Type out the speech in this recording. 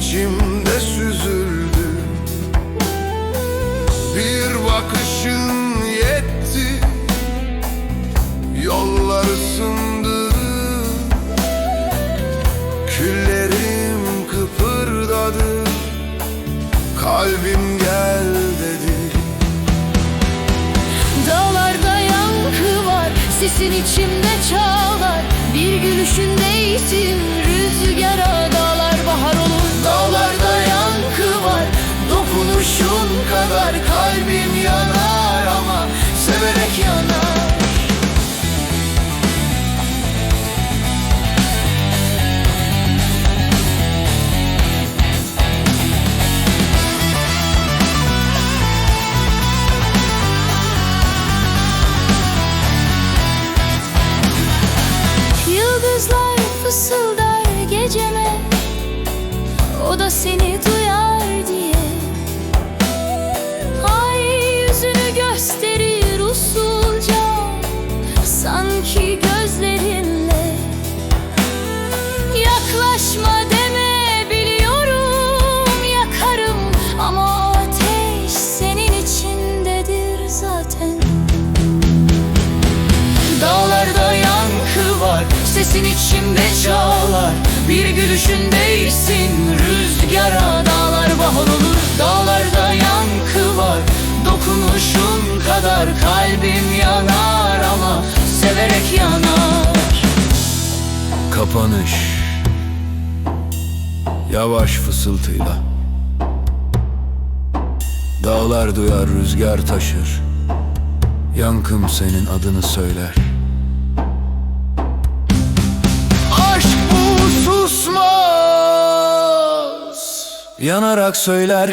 içimde süzüldü. Bir bakışın yetti. Yollar ısındı. Küllerim kıpırdadı. Kalbim gel dedi. Dağlarda yankı var Sesin içimde çağlar Bir gülüşündeysin Rüzgara dağlar seni duyar Sesin içimde çağlar. Bir gülüşündeysin Rüzgara dağlar bahar olur. Dağlarda yankı var. Dokunuşun kadar kalbim yanar ama Severek yanar. Kapanış. Yavaş fısıltıyla. Dağlar duyar rüzgar taşır. Yankım senin adını söyler Yanarak söyler